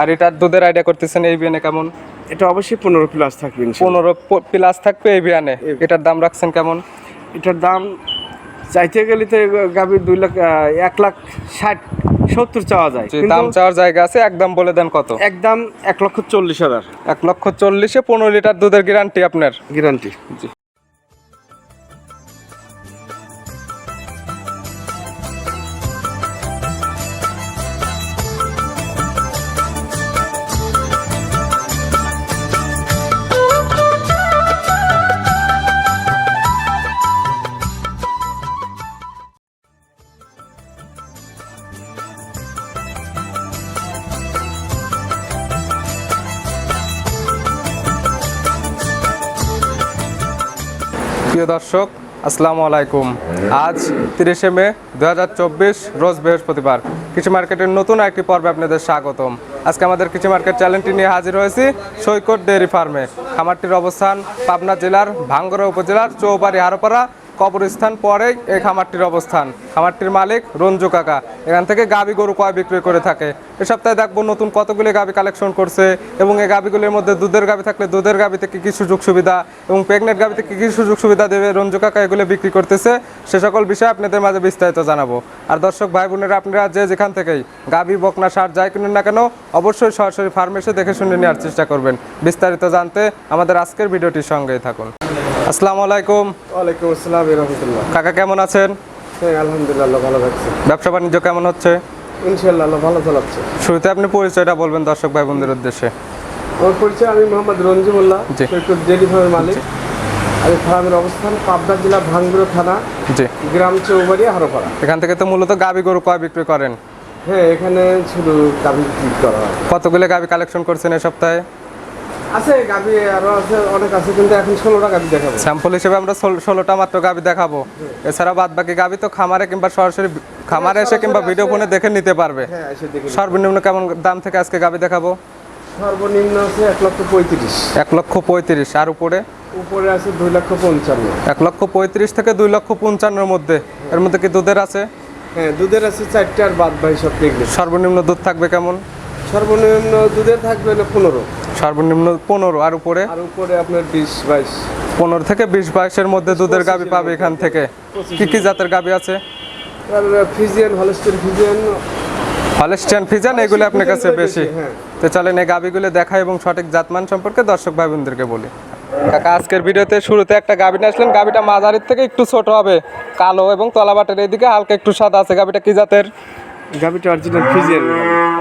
আর এটার দুধের আইডিয়া করতেছেন এই বিয়ানে কেমন? এটা অবশ্যই পনেরো প্লাস থাকবে পনেরো প্লাস থাকবে এই বিয়ানে? এটার দাম রাখছেন কেমন? এটার দাম চাইতে গেলে তো গাভীর দুই লাখ এক লাখ ষাট সত্তর চাওয়া যায়। দাম চাওয়ার জায়গা আছে একদম বলে দেন কত? একদম এক লক্ষ চল্লিশ হাজার। এক লক্ষ চল্লিশে পনেরো লিটার দুধের গ্যারান্টি আপনার। গ্যারান্টি জি। প্রিয় দর্শক, আসসালামু আলাইকুম। আজ তিরিশে মে দু হাজার চব্বিশ, রোজ বৃহস্পতিবার। কৃষি মার্কেটের নতুন একটি পর্বে আপনাদের স্বাগতম। আজকে আমাদের কৃষি মার্কেট চ্যানেলটি নিয়ে হাজির হয়েছি সৈকত ডেয়ারি ফার্মে। খামারটির অবস্থান পাবনা জেলার ভাঙ্গরা উপজেলার চৌবাড়ি হারোপাড়া কবরস্থান পরেই এই খামারটির অবস্থান। খামারটির মালিক রঞ্জু কাকা। এখান থেকে গাবি গরু কয় বিক্রি করে থাকে? এ সপ্তাহে দেখব নতুন কতগুলি গাবি কালেকশন করছে এবং এই গাবিগুলির মধ্যে দুধের গাবি থাকলে দুধের গাবিতে কি কী সুযোগ সুবিধা এবং প্রেগনেন্ট গাবিতে কি কী সুযোগ সুবিধা দেবে রঞ্জু কাকা এগুলো বিক্রি করতেছে? সে সকল বিষয়ে আপনাদের মাঝে বিস্তারিত জানাব। আর দর্শক ভাই বোনেরা, আপনারা যে যেখান থেকেই গাবি, বকনা, সার যাই কিনুন না কেন, অবশ্যই সরাসরি ফার্মেসে দেখে শুনে নেওয়ার চেষ্টা করবেন। বিস্তারিত জানতে আমাদের আজকের ভিডিওটির সঙ্গেই থাকুন। আসসালামু আলাইকুম। ওয়ালাইকুম আসসালাম রহমতুল্লাহ। কাকা কেমন আছেন? হ্যাঁ আলহামদুলিল্লাহ ভালো থাকছে ব্যবসা বাণিজ্য কেমন হচ্ছে? ইনশাল্লাহ আল্লাহ ভালো চালাচ্ছে। শুরুতে আপনি পরিচয়টা বলবেন দর্শক ভাই বোনদের উদ্দেশ্যে। আমার পরিচয় আমি মোহাম্মদ রঞ্জিমুল্লাহ। সৈকত ডেয়ারি ফার্মের মালিক। আমি ফার্মের অবস্থান পাবনা জেলা ভাঙ্গুরো থানা জি। গ্রাম চৌবাড়ি হারোপাড়া। এখান থেকে তো মূলত গাবি গরু কয় বিক্রি করেন? হ্যাঁ এখানে শুধু গাভী বিক্রি করা হয়। কতগুলো গাবি কালেকশন করছেন এই সপ্তাহে? আছে গাভী আরও আছে অনেক আছে কিন্তু এখন ষোলোটা গাভী দেখাবো। স্যাম্পল হিসেবে আমরা ষোল- ষোলোটা মাত্র গাবি দেখাবো। এছাড়া বাদ বাকি গাবি তো খামারে কিংবা সরাসরি খামারে এসে কিংবা ভিডিও ফোনে দেখে নিতে পারবে। হ্যাঁ সর্বনিম্ন কেমন দাম থেকে আজকে গাবি দেখাবো? সর্বনিম্ন আছে এক লক্ষ পঁয়ত্রিশ। এক লক্ষ পঁয়ত্রিশ। আর উপরে? উপরে আছে দুই লক্ষ পঞ্চান্ন। এক লক্ষ পঁয়ত্রিশ থেকে দুই লক্ষ পঞ্চান্নর মধ্যে। এর মধ্যে কি দুধের আছে? হ্যাঁ দুধের আছে চারটে আর বাদ ভাই সব সর্বনিম্ন দুধ থাকবে কেমন? সর্বনিম্ন দুধের থাকবে হলো পনেরো। সর্বনিম্ন পনেরো আর উপরে? আর উপরে আপনার বিশ বাইশ। পনেরো থেকে বিশ বাইশের মধ্যে দুধের গাবি পাবে এখান থেকে। কি কি জাতের গাবি আছে? Friesian Holstein Friesian. Holstein Friesian এগুলো আপনার কাছে বেশি। হ্যাঁ। তো চলেন এই গাবিগুলো দেখা এবং সঠিক জাতমান সম্পর্কে দর্শক ভাই বোনদেরকে বলি। কাকা আজকের ভিডিওতে শুরুতে একটা গাবি নিয়ে আসলেন গাবিটা মাঝারির থেকে একটু ছোট হবে কালো এবং তলাবাটের এদিকে হালকা একটু সাদা আছে। গাবিটা কি জাতের? গাভিটা অরিজিনাল ফিজিয়ান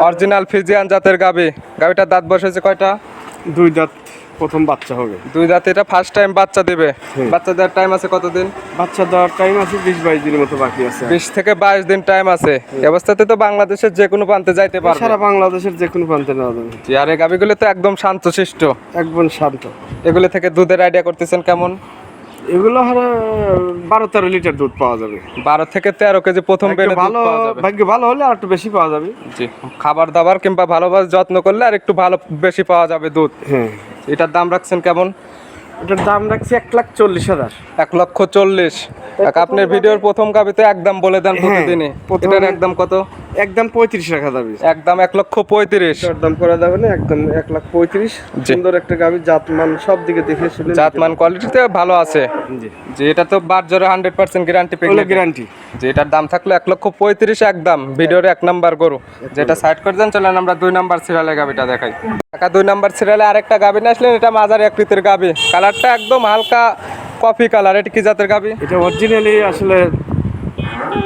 অরিজিনাল ফিজিয়ান জাতের গাবি। গাবিটার দাঁত বসেছে কয়টা? দুই দাঁত প্রথম বাচ্চা হবে। দুই দাঁত এটা ফার্স্ট টাইম বাচ্চা দিবে। বাচ্চা দেওয়ার টাইম আছে কতদিন? বাচ্চা দেওয়ার টাইম আছে বিশ বাইশ দিনের মতো বাকি আছে। বিশ থেকে বাইশ দিন টাইম আছে। অবস্থাতে তো বাংলাদেশের যে কোনো প্রান্তে যাইতে পারবে। সারা বাংলাদেশের যে কোনো প্রান্তে নেওয়া যাবে। জি, আর এই গাবিগুলো তো একদম শান্তশিষ্ট। একদম শান্ত। এগুলো থেকে দুধের আইডিয়া করতেছেন কেমন? এগুলো বারো তেরো লিটার দুধ পাওয়া যাবে। বারো থেকে তেরো কেজি প্রথম বেড়ে ভালো ভাগ্য ভালো হলে আর একটু বেশি পাওয়া যাবে। জি খাবার দাবার কিংবা ভালোভাবে যত্ন করলে আর একটু ভালো বেশি পাওয়া যাবে দুধ। হ্যাঁ। এটার দাম রাখছেন কেমন? এটার দাম রাখছি এক লাখ চল্লিশ হাজার। এক লক্ষ চল্লিশ। আপনার ভিডিওর প্রথম গাবিতে একদম বলে দেন প্রতিদিনে হ্যাঁ, এটার একদম কত? একদম পঁয়ত্রিশ রাখা যাবে। একদম এক লক্ষ পঁয়ত্রিশ। দাম করা যাবে না একদম এক লাখ পঁয়ত্রিশ। সুন্দর একটা গাভি জাতমান সব দিকে দেখে শুনে জাতমান কোয়ালিটিতে ভালো আছে। জি। যে এটা তো বার জোরে হান্ড্রেড পার্সেন্ট গ্যারান্টি ওগুলো গ্যারান্টি যে এটার দাম থাকল এক লক্ষ পঁয়ত্রিশ একদম ভিডিওর এক নাম্বার গরু। যেটা সাইড করে দেন চলেন আমরা দুই নাম্বার সিরিয়ালে গাবিটা দেখাই। টাকা দুই নাম্বার সিরিয়ালে আরেকটা গাবি নিয়ে আসলেন এটা মাঝারি আকৃতির গাবি। কালারটা একদম হালকা কফি কালার এটা কি জাতের গাবি? এটা অরিজিনালি আসলে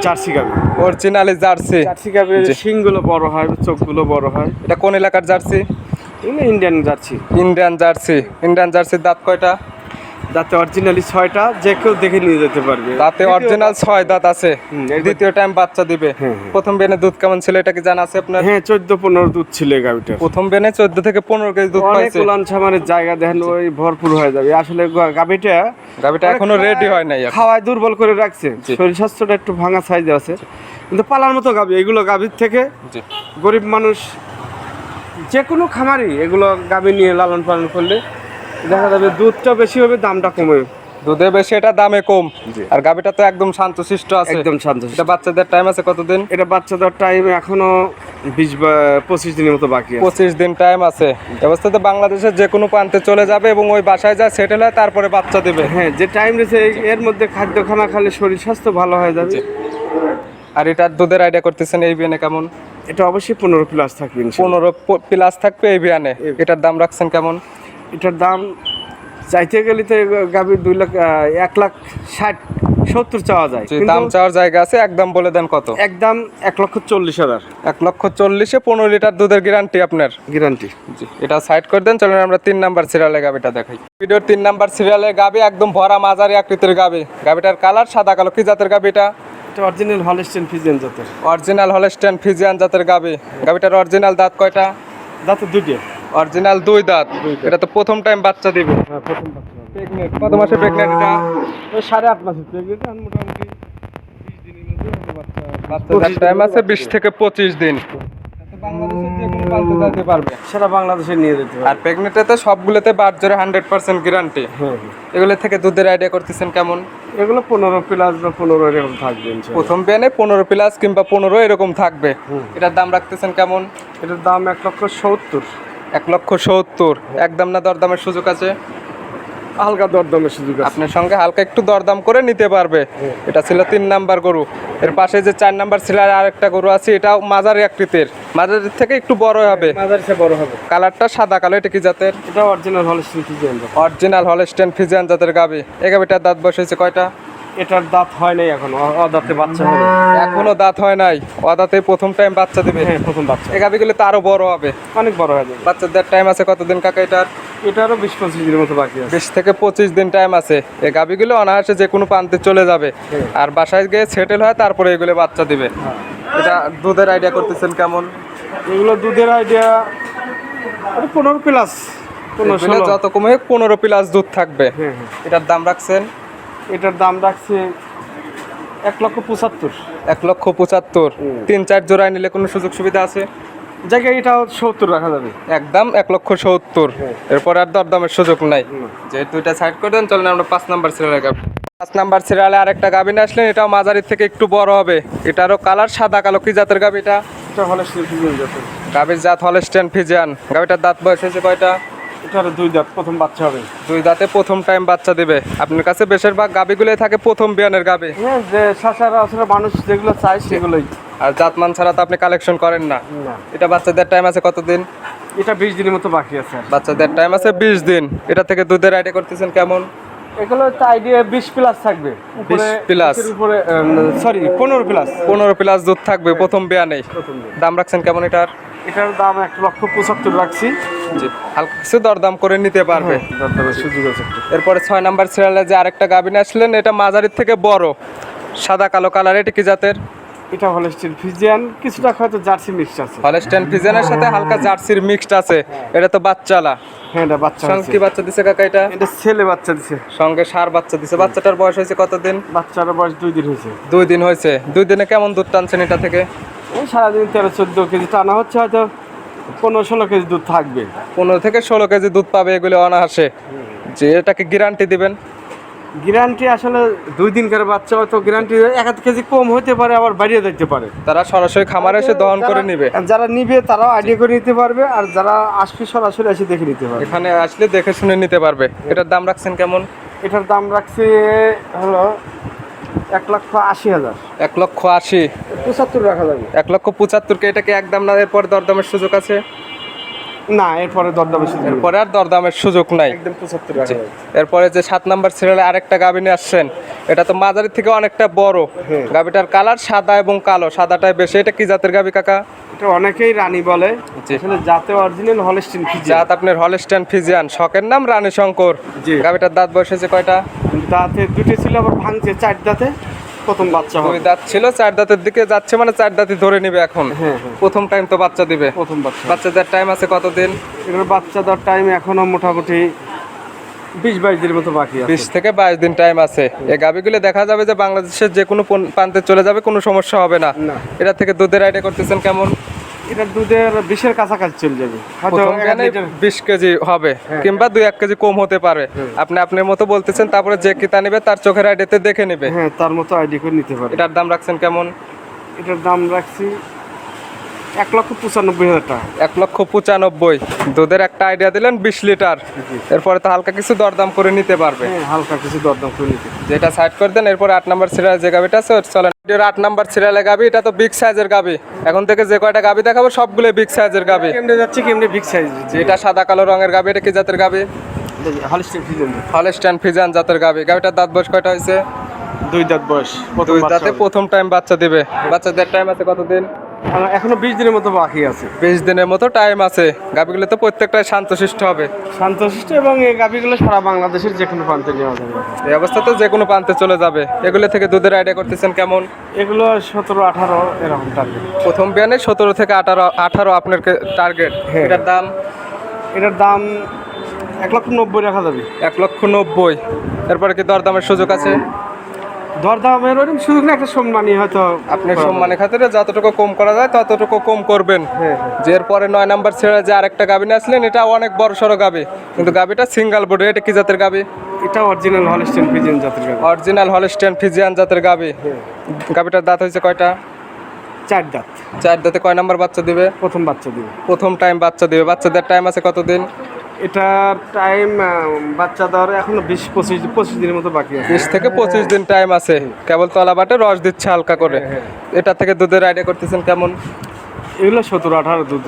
জার্সি গাবি অরিজিনালি জার্সি। জার্সি গাভির শিংগুলো বড় হয় চোখগুলো বড় হয়। এটা কোন এলাকার Jersey? Indian Jersey. Indian Jersey. Indian জার্সির দাঁত কয়টা? যাতে অরিজিনালি ছয়টা যে কেউ দেখে নিয়ে যেতে পারবে। দাঁতে অরিজিনাল ছয় দাঁত আছে। দ্বিতীয় টাইম বাচ্চা দিবে। হ্যাঁ, হ্যাঁ। প্রথম বেনে দুধ কেমন ছিল এটা কি জানা আছে আপনার? হ্যাঁ চোদ্দ পনেরো দুধ ছিল এই গাভিটার। প্রথম বেনে চোদ্দ থেকে পনেরো কেজি দুধ পাইছে। উলান সামানের জায়গা দেখেন ওই ভরপুর হয়ে যাবে। আসলে গাভিটা গাবিটা এখনও রেডি হয় নাই। খাওয়ায় দুর্বল করে রাখছে। শরীর স্বাস্থ্যটা একটু ভাঙা সাইজে আছে। কিন্তু পালার মতো গাভি এগুলো গাভির থেকে গরিব মানুষ যে কোনো খামারই এগুলো গাভি নিয়ে লালন পালন করলে দেখা যাবে দুধটা বেশি হবে দামটা কমে দুধে বেশি এটা দামে কম। আর গাবিটা তো একদম শান্তশিষ্ট আছে। একদম শান্ত এটা বাচ্চাদের টাইম আছে কতদিন? এটা বাচ্চাদের টাইম এখনও বিশ পঁচিশ দিনের মতো বাকি পঁচিশ দিন টাইম আছে। অবস্থাতে বাংলাদেশের যে কোনো প্রান্তে চলে যাবে এবং ওই বাসায় যা সেটেল হয় তারপরে বাচ্চা দেবে। হ্যাঁ যে টাইম রয়েছে এর মধ্যে খাদ্য খানা খালে শরীর স্বাস্থ্য ভালো হয়ে যাবে। আর এটার দুধের আইডিয়া করতেছেন এই বিয়ানে কেমন? এটা অবশ্যই পনেরো প্লাস থাকবে পনেরো প্লাস থাকবে এই বিয়ানে। এটার দাম রাখছেন কেমন? এটার দাম চাইতে গেলে তো গাভি দুই লাখ এক লাখ ষাট সত্তর চাওয়া যায়। দাম চাওয়ার জায়গা আছে একদম বলে দেন কত? একদম এক লক্ষ চল্লিশ হাজার। এক লক্ষ চল্লিশে পনেরো লিটার দুধের গ্যারান্টি আপনার? গ্যারান্টি জি এটা সাইড করে দেন চলুন আমরা তিন নাম্বার সিরিয়ালে গাবিটা দেখাই। ভিডিওর তিন নাম্বার সিরিয়ালে গাবি একদম ভরা মাঝারি আকৃতির গাবি গাবিটার কালার সাদা কালো কি জাতের গাবিটা অরিজিনাল হলস্টেন ফিজিয়ান জাতের। অরিজিনাল হলস্টেন ফিজিয়ান জাতের গাবি গাবিটার অরিজিনাল দাঁত কয়টা? দাঁতে দুটি অরিজিনাল দুই দাঁত। এটা তো প্রথম টাইম বাচ্চা দিবে। হ্যাঁ প্রথম বাচ্চা। প্রেগনেন্ট কত মাসে প্রেগনেন্ট এটা? ওই সাড়ে আট মাসের প্রেগনেন্ট আর মোটামুটি বিশ দিনের মধ্যে হয়তো বাচ্চা টাইম আছে বিশ থেকে পঁচিশ দিন। সারা বাংলাদেশে নিয়ে যেতে আর প্রেগনেন্টে সবগুলোতে বার জোরে হান্ড্রেড পার্সেন্ট গ্যারান্টি এগুলো থেকে দুধের আইডিয়া করতেছেন কেমন? এগুলো পনেরো প্লাস বা পনেরো এরকম থাকবে প্রথম বিয়ানে পনেরো প্লাস কিংবা পনেরো এরকম থাকবে। এটার দাম রাখতেছেন কেমন? এটার দাম এক লক্ষ সত্তর। এক লক্ষ সত্তর। একদম না দরদামের সুযোগ আছে? হালকা দরদামের সুযোগ আছে। আপনার সঙ্গে হালকা একটু দরদাম করে নিতে পারবে। এটা ছিল তিন নাম্বার গরু। এর পাশে যে চার নাম্বার ছিল আর আরেকটা গরু আছে এটাও মাঝারি আকৃতির। মাঝারির থেকে একটু বড় হবে। মাঝারি সে বড় হবে। কালারটা সাদা কালো এটা কি জাতের? এটা original Holstein Friesian original Holstein Friesian জাতের গাবি। এই গাবিটার দাঁত বসেছে কয়টা? এটার দাঁত হয় নাই এখন অদাঁতে বাচ্চা হবে। এখনও দাঁত হয় নাই অদাতে প্রথম টাইম বাচ্চা দিবে। হ্যাঁ প্রথম বাচ্চা। এই গাবিগুলো তো আরও বড় হবে। অনেক বড় হয়ে যাবে। বাচ্চাদের টাইম আছে কতদিন কাকা এটার? এটারও বিশ পঁচিশ দিনের মতো বাকি আছে। বিশ থেকে পঁচিশ দিন টাইম আছে। এই গাবিগুলো অনায়াসে যে কোনো প্রান্তে চলে যাবে। আর বাসায় গিয়ে সেটেল হয় তারপরে এগুলো বাচ্চা দিবে। এটা দুধের আইডিয়া করতেছেন কেমন? এগুলো দুধের আইডিয়া পনেরো প্লাস যত কমে পনেরো প্লাস দুধ থাকবে। হ্যাঁ হ্যাঁ। এটার দাম রাখছেন? এটার দাম রাখছে এক লক্ষ পঁচাত্তর। এক লক্ষ পঁচাত্তর। তিন চার জোড়ায় নিলে কোনো সুযোগ সুবিধা আছে? জায়গায় এটাও সত্তর রাখা যাবে। একদম এক লক্ষ সত্তর। এরপর আর দরদামের সুযোগ নাই। যেহেতু এটা সাইড করে দেন চলেন আমরা পাঁচ নাম্বার সিরিয়ালে গাবি পাঁচ নাম্বার সিরিয়ালে আরেকটা গাবি নিয়ে আসলেন এটাও মাঝারির থেকে একটু বড় হবে। এটারও কালার সাদা কালো কি জাতের গাবি এটা এটা গাবির জাত হলস্টেন ফিজিয়ান গাবিটার দাঁত বয়স হয়েছে কয়টা? এটার দুই দাঁত প্রথম বাচ্চা হবে। দুই দাঁতে প্রথম টাইম বাচ্চা দিবে। আপনার কাছে বেশিরভাগ গাবিগুলোই থাকে প্রথম বিয়ানের গাবি। হ্যাঁ যে শাসারা আসলে মানুষ যেগুলো চায় সেগুলোই। আর জাতমান ছাড়া তো আপনি কালেকশন করেন না। এটা বাচ্চাদের টাইম আছে কতদিন? এটা বিশ দিনের মতো বাকি আছে। বাচ্চাদের টাইম আছে বিশ দিন। এটা থেকে দুধের আইডিয়া করতেছেন কেমন? এগুলো তো আইডিয়া বিশ প্লাস থাকবে। উপরে 20 plus? বিশের উপরে সরি পনেরো প্লাস পনেরো প্লাস দুধ থাকবে প্রথম বিয়ানেই। দাম রাখছেন কেমন এটার? এটার দাম এক লক্ষ পঁচাত্তর রাখছি। হালকা কিছু দরদাম করে নিতে পারবে। দরদামের সুযোগ আছে। এরপরে ছয় নাম্বার সিরিয়ালে যে আরেকটা গাবিনে আসলেন এটা মাঝারির থেকে বড়। সাদা কালো কালার এটা কি জাতের? এটা হলে স্টিল ফিজিয়ান কিছুটা হয়তো জার্সি মিক্স আছে। হলস্টেন ফিজেনের সাথে হালকা জার্সির মিক্সড আছে। এটা তো বাচ্চালা। হ্যাঁ এটা বাচ্চা সঙ্গে কি বাচ্চা দিছে কাকা এটা? এটা ছেলে বাচ্চা দিছে। সঙ্গে সার বাচ্চা দিছে। বাচ্চাটার বয়স হয়েছে কতদিন? বাচ্চার বয়স দুই দিন হয়েছে। দুই দিন হয়েছে। দুই দিনে কেমন দুধ টানছেন এটা থেকে? এই সারাদিন তেরো চোদ্দ কেজি টানা হচ্ছে হয়তো পনেরো ষোলো কেজি দুধ থাকবে। পনেরো থেকে ষোলো কেজি দুধ পাবে এগুলো অনাহাসে যে এটাকে গ্যারান্টি দিবেন। গ্যারান্টি আসলে দুই দিন করে বাচ্চা হয়তো গ্যারান্টি এক আধ কেজি কম হতে পারে আবার বাড়িয়ে দিতে পারে। তারা সরাসরি খামারে এসে দহন করে নিবে। যারা নিবে তারাও আইডিয়া করে নিতে পারবে আর যারা আসবে সরাসরি এসে দেখে নিতে পারবে। এখানে আসলে দেখে শুনে নিতে পারবে। এটার দাম রাখছেন কেমন? এটার দাম রাখছে হলো এক লক্ষ আশি হাজার। এক লক্ষ আশি। পঁচাত্তর রাখা যাবে। এক লক্ষ পঁচাত্তরকে এটাকে একদম না? এরপর দরদামের সুযোগ আছে? না এরপরে দরদামের সুযোগ। এরপরে আর দরদামের সুযোগ নাই। একদম পঁচাত্তর রাখা যাবে। এরপরে যে সাত নাম্বার সিরিয়ালে আরেকটা গাবি নিয়ে আসছেন এটা তো মাঝারি থেকে অনেকটা বড়। গাবিটার কালার সাদা এবং কালো। সাদাটাই বেশি। এটা কি জাতের গাবি কাকা? এটা অনেকেই রানী বলে। আসলে জাতে অরিজিনাল হলস্টিন ফিজিয়ান জাত আপনার হলস্টাইন ফিজিয়ান শখের নাম রানী শঙ্কর। জি। গাবিটার দাঁত বসেছে কয়টা? দাঁতে দুটো ছিল আবার ভাঙছে চার দাঁতে। প্রথম বাচ্চা হবে। দাঁত ছিল চার দাঁতের দিকে যাচ্ছে মানে চার দাঁতই ধরে নিবে এখন। হ্যাঁ হ্যাঁ। প্রথম টাইম তো বাচ্চা দিবে। প্রথম বাচ্চা। বাচ্চাদের টাইম আছে কতদিন? এগুলো বাচ্চা দেওয়ার টাইম এখনও মোটামুটি বিশ বাইশ দিনের মতো বাকি আছে। বিশ থেকে বাইশ দিন টাইম আছে। এই গাবিগুলো দেখা যাবে যে বাংলাদেশের যে কোনো প্রান্তে চলে যাবে কোনো সমস্যা হবে না। এটা থেকে দুধের আইডিয়া করতেছেন কেমন? এটা দুধের বিশের কাছাকাছি চলে যাবে। বিশ কেজি হবে কিংবা দুই এক কেজি কম হতে পারে। আপনি আপনার মতো বলতেছেন তারপরে যে কিতা নেবে তার চোখের আইডিতে দেখে নেবে। হ্যাঁ তার মতো আইডি করে নিতে পারে। এটার দাম রাখছেন কেমন? এটার দাম রাখছি এক লক্ষ পঁচানব্বই হাজার টাকা। এক লক্ষ পঁচানব্বই। দুধের একটা আইডিয়া দিলেন বিশ লিটার। এরপরে তো হালকা কিছু দরদাম করে নিতে পারবে। হ্যাঁ হালকা কিছু দরদাম করে নিতে। যেটা সাইড করে দেন এরপর আট নাম্বার সিরিয়াল যে গাবিটা আছে চলেন। এর আট নাম্বার সিরিয়ালে গাবি এটা তো বিগ সাইজের গাবি। এখন থেকে যে কয়টা গাবি দেখাবো সবগুলো বিগ সাইজের গাবি। কেমনে যাচ্ছে কেমনে বিগ সাইজ যেটা সাদা কালো রঙের গাবি এটা কি জাতের গাবি? হলিস্টেন ফিজেন হলস্টাইন ফিজান জাতের গাবি। গাবিটার দাঁত বয়স কয়টা হয়েছে? দুই দাঁত বয়স দুই দাঁতে প্রথম টাইম বাচ্চা দিবে। বাচ্চাদের টাইম আছে কতদিন? এখনও বিশ দিনের মতো বাকি আছে। বিশ দিনের মতো টাইম আছে। গাবিগুলো তো প্রত্যেকটাই শান্তশিষ্ট হবে। শান্তশিষ্ট এবং এই গাভিগুলো সারা বাংলাদেশের যে কোনো প্রান্তে নেওয়া যাবে। এই অবস্থাতে যে কোনো প্রান্তে চলে যাবে। এগুলো থেকে দুধের আইডিয়া করতেছেন কেমন? এগুলো সতেরো আঠারো এরকম টার্গেট প্রথম বিয়ানে সতেরো থেকে আঠারো আঠারো আপনার টার্গেট হ্যাঁ। এটার দাম? এটার দাম এক লক্ষ নব্বই রাখা যাবে। এক লক্ষ নব্বই। এরপরে কি দরদামের সুযোগ আছে? দরদামের ওরকম সুযোগ না একটা সম্মানই হয়তো আপনি সম্মানের খাতিরে যতটুকু কম করা যায় ততটুকু কম করবেন। হ্যাঁ, যে এরপরে নয় নাম্বার ছেড়ে যে আরেকটা গাবি নিয়ে আসলেন এটা অনেক বড় সড়ো গাবি। কিন্তু গাবিটা সিঙ্গেল বোর্ডে এটা কি জাতের গাবি? এটা অরিজিনাল হলিস্টেন ফিজেন জাতের গাভি অরিজিনাল হলস্টেন ফিজিয়ান জাতের গাবি। গাবিটার দাঁত হয়েছে কয়টা? চার দাঁত। চার দাঁতে কয় নাম্বার বাচ্চা দিবে? প্রথম বাচ্চা দিবে। প্রথম টাইম বাচ্চা দিবে। বাচ্চাদের টাইম আছে কতদিন? এটার টাইম বাচ্চা দেওয়ার এখনও বিশ পঁচিশ পঁচিশ দিনের মতো বাকি আছে। বিশ থেকে পঁচিশ দিন টাইম আছে। কেবল তলা বাটে রস দিচ্ছে হালকা করে। এটা থেকে দুধের আইডিয়া করতেছেন কেমন? এগুলো সতেরো আঠারো দুধ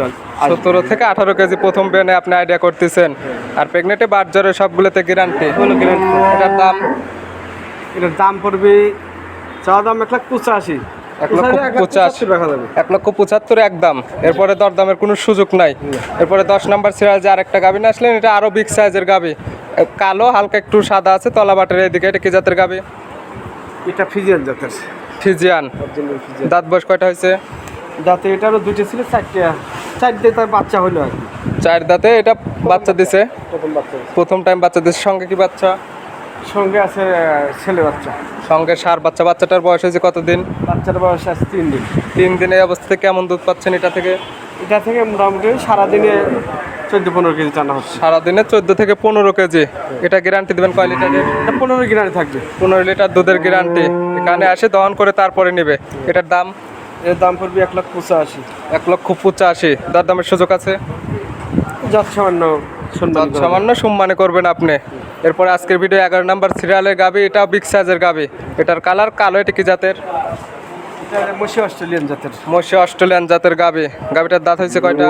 সতেরো থেকে আঠারো কেজি প্রথম বেনে আপনি আইডিয়া করতেছেন। আর প্রেগনেন্টে বাট জ্বরে সবগুলোতে গ্যারান্টি। এটার দাম? এটার দাম পড়বে চাওয়া দাম এক লাখ পঁচাশি। এক লক্ষ পঁচাশি। এক লক্ষ পঁচাত্তর একদম। এরপরে দরদামের কোনো সুযোগ নাই। এরপরে দশ নাম্বার সিরিয়াল যে আরেকটা গাবি না আসলেন এটা আরও বিগ সাইজের গাবি। কালো হালকা একটু সাদা আছে তলা বাটের এদিকে। এটা কি জাতের গাবি? এটা ফিজিয়ান জাতের। ফিজিয়ান। দাঁত বয়স কয়টা হয়েছে? দাঁতে এটারও দুইটা ছিল চারটে। চারটে তার বাচ্চা হলো আর চার দাঁতে এটা বাচ্চা দিছে? প্রথম প্রথম টাইম বাচ্চা দিছে। সঙ্গে কি বাচ্চা? সঙ্গে আছে ছেলে বাচ্চা। সঙ্গে সার বাচ্চা বাচ্চাটার বয়স হয়েছে কতদিন? বাচ্চার বয়স আছে তিন দিন। তিন দিনে অবস্থাতে কেমন দুধ পাচ্ছেন এটা থেকে? এটা থেকে মোটামুটি সারাদিনে চোদ্দ পনেরো কেজি টানা হচ্ছে। সারাদিনে চোদ্দ থেকে পনেরো কেজি। এটা গ্যারান্টি দেবেন কয় লিটারের এটা পনেরো গ্রামে থাকবে। পনেরো লিটার দুধের গ্যারান্টি এখানে আসে দহন করে তারপরে নেবে। এটার দাম? এর দাম পড়বে এক লক্ষ পঁচাশি। এক লক্ষ পঁচাশি। দরদামের সুযোগ আছে? যত সামান্য সামান্য সম্মানে করবেন আপনি। এরপরে আজকের ভিডিও এগারো নাম্বার সিরিয়ালের গাবি এটাও বিগ সাইজের গাবি। এটার কালার কালো এটা কি জাতের? এটা মসি অস্ট্রেলিয়ান জাতের। মশি অস্ট্রেলিয়ান জাতের গাবি। গাবিটার দাঁত হয়েছে কয়টা?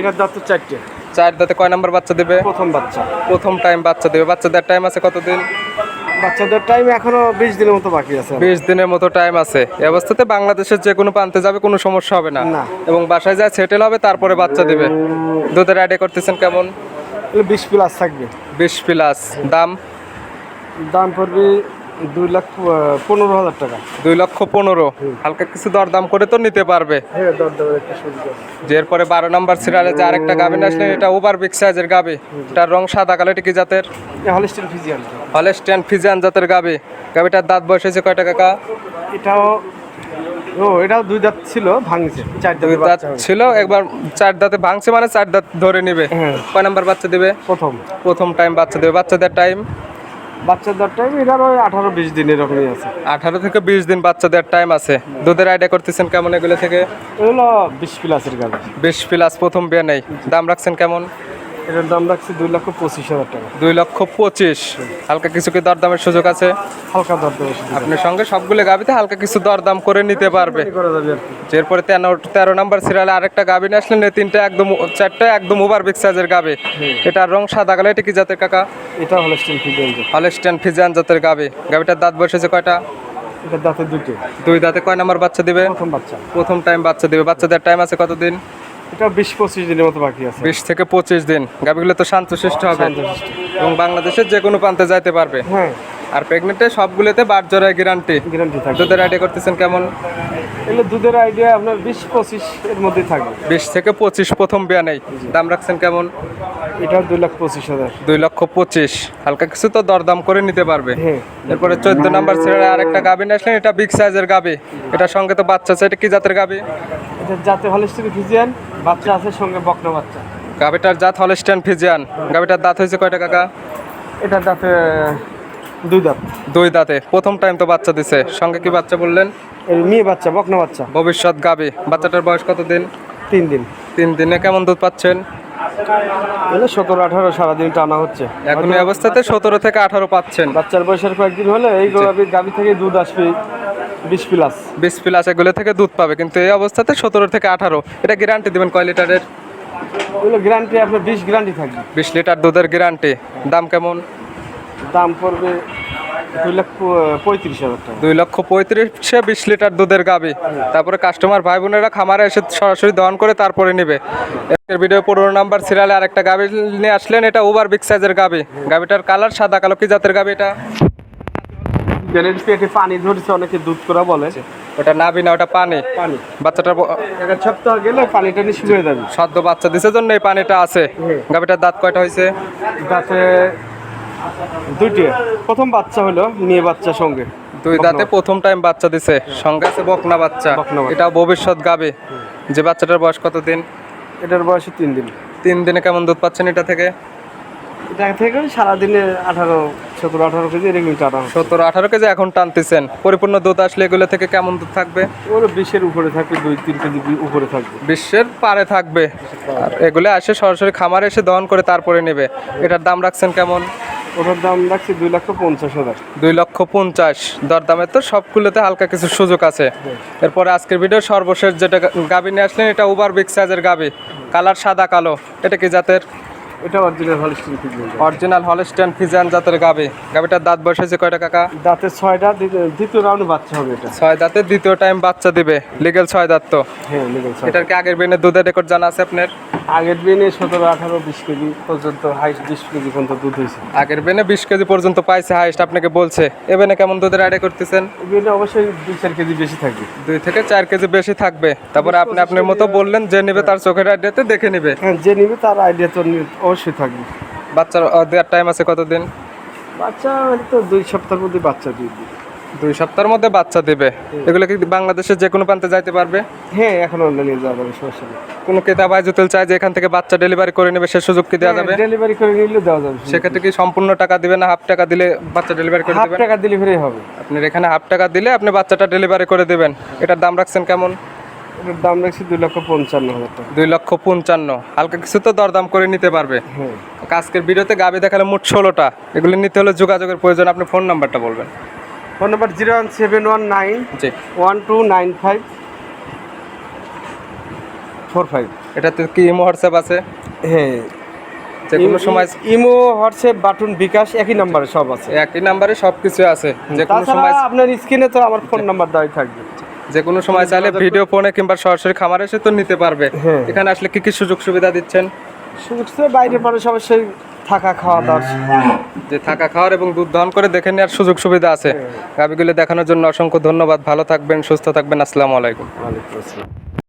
এটার দাঁত তো চারটে। চার দাঁতে কয় নাম্বার বাচ্চা দেবে? প্রথম বাচ্চা। প্রথম টাইম বাচ্চা দেবে। বাচ্চাদের টাইম আছে কতদিন? বাচ্চাদের টাইম এখনও বিশ দিনের মতো বাকি আছে। বিশ দিনের মতো টাইম আছে। এই অবস্থাতে বাংলাদেশের যে কোনো প্রান্তে যাবে কোনো সমস্যা হবে না। এবং বাসায় যা সেটেল হবে তারপরে বাচ্চা দিবে। দুধের আইডিয়া করতেছেন কেমন? বিশ প্লাস থাকবে। বিশ প্লাস দাম? দাম পড়বে দুই লাখ পনেরো হাজার টাকা। দুই লক্ষ পনেরো। হালকা কিছু দরদাম করে তো নিতে পারবে। হ্যাঁ দর এরপরে বারো নম্বর সিরিয়ালে যে আরেকটা গাবি আসলেন এটা ওভার বিগ সাইজের গাবি এটার রং সাদা কালো এটা কি জাতের? Holstein Friesian Holstein Friesian জাতের গাবি গাবিটার দাঁত বয়স হয়েছে কয়টা কাকা? এটাও ও এটাও দুই দাঁত ছিল ভাঙছে। চার দুই দাঁত দাঁত ছিল একবার চার দাঁতে ভাঙছে মানে চার দাঁত ধরে নিবে। হ্যাঁ। কয় নাম্বার বাচ্চা দিবে? প্রথম। প্রথম টাইম বাচ্চা দেবে। টাইম টাইম এটার ওই আঠারো বিশ দিন এরকমই আছে। আঠারো থেকে বিশ দিন বাচ্চাদের টাইম আছে। দুধের আইডিয়া করতেছেন কেমন এগুলো থেকে? এগুলো বিশ প্লাসের গাড়ি বিশ প্লাস প্রথম বিয়ে নেই। দাম রাখছেন কেমন? এটার দাম রাখছি দুই লক্ষ পঁচিশ হাজার টাকা। দুই লক্ষ পঁচিশ। হালকা কিছু কি দরদামের সুযোগ আছে? হালকা দর দেবে আপনার সঙ্গে সবগুলো গাবিতে হালকা কিছু দরদাম করে নিতে পারবে। এরপরে তেরো তেরো নাম্বার সিরিয়ালে আরেকটা গাবি নিয়ে আসলেন তিনটা একদম চারটা একদম ওভার বিগ সাইজের গাবি। এটার রং সাদা কালো এটা কি জাতের কাকা? এটা হলো স্টিল ফিজিয়ান হলস্টেন ফিজিয়ান জাতের গাবি। গাবিটার দাঁত বসেছে কয়টা? দাঁতে দুটো দুই দাঁতে কয় নাম্বার বাচ্চা দিবে? প্রথম বাচ্চা। প্রথম টাইম বাচ্চা দিবে। বাচ্চাদের টাইম আছে কতদিন? এটা বিশ পঁচিশ দিনের মতো বাকি আছে। বিশ থেকে পঁচিশ দিন। গাবিগুলো তো শান্তশিষ্ট হবে। এবং বাংলাদেশের যে কোনো প্রান্তে যাইতে পারবে। হ্যাঁ। আর প্রেগনেন্টে সবগুলোতে বার জরায় গ্যারান্টি গ্যারান্টি থাকবে। দুধের আইডিয়া করতেছেন কেমন? এগুলো দুধের আইডিয়া আপনার বিশ পঁচিশ এর মধ্যে থাকবে। বিশ থেকে পঁচিশ প্রথম বিয়া নেই। দাম রাখছেন কেমন? এটা দুই লাখ পঁচিশ হাজার। দুই লক্ষ পঁচিশ। হালকা কিছু তো দরদাম করে নিতে পারবে। হ্যাঁ। এরপরে চোদ্দ নাম্বার সিরিয়ালে আরেকটা নিয়ে আসলেন এটা বিগ সাইজের গাবি এটার সঙ্গে তো বাচ্চা আছে এটা কি জাতের গাবি এটা যাতে হলিস্টিক ফিজিয়ান বাচ্চা আছে সঙ্গে বকনা বাচ্চা। গাবিটার জাত হলস্টাইন ফিজিয়ান। গাবিটার দাঁত হয়েছে কয়টা কাকা? এটা দাঁতে দুই দাঁত। দুই দাঁতে। প্রথম টাইম তো বাচ্চা দিছে। সঙ্গে কি বাচ্চা বললেন? এই মেয়ে বাচ্চা বকনা বাচ্চা। ভবিষ্যৎ গাবি বাচ্চাটার বয়স কত দিন তিন দিন। তিন দিনে কেমন দুধ পাচ্ছেন? এগুলো সতেরো আঠারো সারাদিন টানা হচ্ছে। এখন এই অবস্থাতে সতেরো থেকে আঠারো পাচ্ছেন। বাচ্চার বয়সের কয়েকদিন হলে এই গাভি থেকে দুধ আসবে বিশ প্লাস। বিশ প্লাস এগুলো থেকে দুধ পাবে কিন্তু এই অবস্থাতে সতেরো থেকে আঠারো এটা গ্যারান্টি দিবেন কয় লিটারের? এগুলো গ্যারান্টি আপনার বিশ গ্যারান্টি থাকবে। বিশ লিটার দুধের গ্যারান্টি দাম কেমন? দাম পড়বে দুই প- পঁয়ত্রিশ হাজার টাকা। দুই লক্ষ পঁয়ত্রিশে বিশ লিটার দুধের গাবি। তারপরে কাস্টমার ভাই বোনেরা খামারে এসে সরাসরি দহন করে তারপরে নেবে। এর ভিডিও পনেরো নাম্বার সিরিয়ালে আরেকটা গাবি নিয়ে আসলেন এটা ওভার বিগ সাইজের গাবি। গাবিটার কালার সাদা কালো কি জাতের গাবি এটা? পেটে পানি ধরেছে অনেকে দুধ করা বলে। ওটা নাবি না ওটা পানি। পানি। বাচ্চাটার ব- এক সপ্তাহ গেলে পানিটা নিয়ে শুকিয়ে যাবে। সদ্য বাচ্চা দিছে জন্য এই পানিটা আছে। গাবিটার দাঁত কয়টা হয়েছে? দাঁতে দুইটি। প্রথম বাচ্চা হলো মেয়ে বাচ্চার সঙ্গে। দুই দাঁতে প্রথম টাইম বাচ্চা দিছে। সঙ্গে আছে বকনা বাচ্চা। এটা ভবিষ্যৎ গাবে। যে বাচ্চাটার বয়স কত দিন এটার বয়স তিন দিন। তিন দিনে কেমন দুধ পাচ্ছেন এটা থেকে? এটা থেকে সারাদিনে আঠারো সতেরো আঠারো কেজি এরকম টানা সত্তর আঠারো কেজি এখন টানতেছেন। পরিপূর্ণ দুধ আসলে এগুলো থেকে কেমন দুধ থাকবে? ওগুলো বিশের উপরে থাকবে দুই তিন কেজি উপরে থাকবে। বিশ্বের পারে থাকবে। আর এগুলো আসে সরাসরি খামারে এসে দহন করে তারপরে নেবে। এটার দাম রাখছেন কেমন? ওটার দাম রাখছি দুই লক্ষ পঞ্চাশ হাজার। দুই লক্ষ পঞ্চাশ। দরদামের তো সবগুলোতে হালকা কিছু সুযোগ আছে। এরপরে আজকের ভিডিও সর্বশেষ যেটা গাবি নিয়ে আসলেন, এটা উবার বিগ সাইজের গাবি। কালার সাদা, কালো। এটা কি জাতের? এটা original Holstein Friesian original Holstein Friesian জাতের গাবি। গাবিটার দাঁত বয়স হয়েছে কয়টা কাকা? দাঁতের ছয়টা দ্বিতীয়- রাউন্ডে বাচ্চা হবে এটা। ছয় দাঁতে দ্বিতীয় টাইম বাচ্চা দিবে। লিগেল ছয় দাঁত তো। হ্যাঁ লিগেল ছয় এটার কি আগের বেনের দুধের রেকর্ড জানা আছে আপনার? আগের দিনে সতেরো আঠারো বিশ কেজি পর্যন্ত হাইস্ট বিশ কেজি পর্যন্ত দুধ হয়েছে। আগের বেনে বিশ কেজি পর্যন্ত পাইছে হাইস্ট আপনাকে বলছে। এবেনে কেমন দুধের আইডিয়া করতেছেন? এগুলো অবশ্যই দুই চার কেজি বেশি থাকবে। দুই থেকে চার কেজি বেশি থাকবে। তারপরে আপনি আপনার মতো বললেন যে নেবে তার চোখের আইডিয়াতে দেখে নিবে। হ্যাঁ যে নিবে তার আইডিয়া তো অবশ্যই থাকবে। বাচ্চার দেওয়ার টাইম আছে কতদিন? বাচ্চা তো দুই সপ্তাহের মধ্যে বাচ্চা দিয়ে দিবে। দুই সপ্তাহের মধ্যে বাচ্চা দেবে? এগুলো কি বাংলাদেশের যে কোনো প্রান্তে যাইতে পারবে? হ্যাঁ এখন অনলাইনে যাওয়া যাবে সমস্যা নেই। কোনো ক্রেতা যদি চায় যে এখান থেকে বাচ্চা ডেলিভারি করে নেবে সে সুযোগ কি দেওয়া যাবে? ডেলিভারি করে নিলে দেওয়া যাবে সেক্ষেত্রে কি সম্পূর্ণ টাকা দিবে না হাফ টাকা দিলে বাচ্চা ডেলিভারি করে হাফ টাকা ডেলিভারি হবে। আপনার এখানে হাফ টাকা দিলে আপনি বাচ্চাটা ডেলিভারি করে দেবেন। এটার দাম রাখছেন কেমন? এটার দাম রাখছি দুই লক্ষ পঞ্চান্ন হাজার টাকা। দুই লক্ষ পঞ্চান্ন। হালকা কিছু তো দরদাম করে নিতে পারবে। হ্যাঁ। আজকের ভিডিওতে গাবি দেখালে মোট ষোলোটা। এগুলো নিতে হলে যোগাযোগের প্রয়োজন। আপনি ফোন নাম্বারটা বলবেন। Phone number zero one seven one nine জি। One two nine five four five. এটাতে কি ইমো হোয়াটসঅ্যাপ আছে? হ্যাঁ। যে কোনো সময় ইমো হোয়াটসঅ্যাপ বাটন বিকাশ একই নাম্বারে সব আছে। একই নাম্বারে সব কিছু আছে। যে কোনো সময় আপনার স্ক্রিনে তো আমার ফোন নাম্বার দেওয়াই থাকবে। যে কোনো সময় চাইলে ভিডিও ফোনে কিংবা সরাসরি খামারে এসে তো নিতে পারবে। হ্যাঁ। এখানে আসলে কি কি সুযোগ সুবিধা দিচ্ছেন? সুযোগ তো বাইরে পরে সেই থাকা খাওয়া দাওয়া যে থাকা খাওয়ার এবং দুধ দহন করে দেখে নেওয়ার সুযোগ সুবিধা আছে। গাবিগুলো দেখানোর জন্য অসংখ্য ধন্যবাদ। ভালো থাকবেন সুস্থ থাকবেন। আসসালামু আলাইকুম। ওয়ালাইকুম আসসালাম।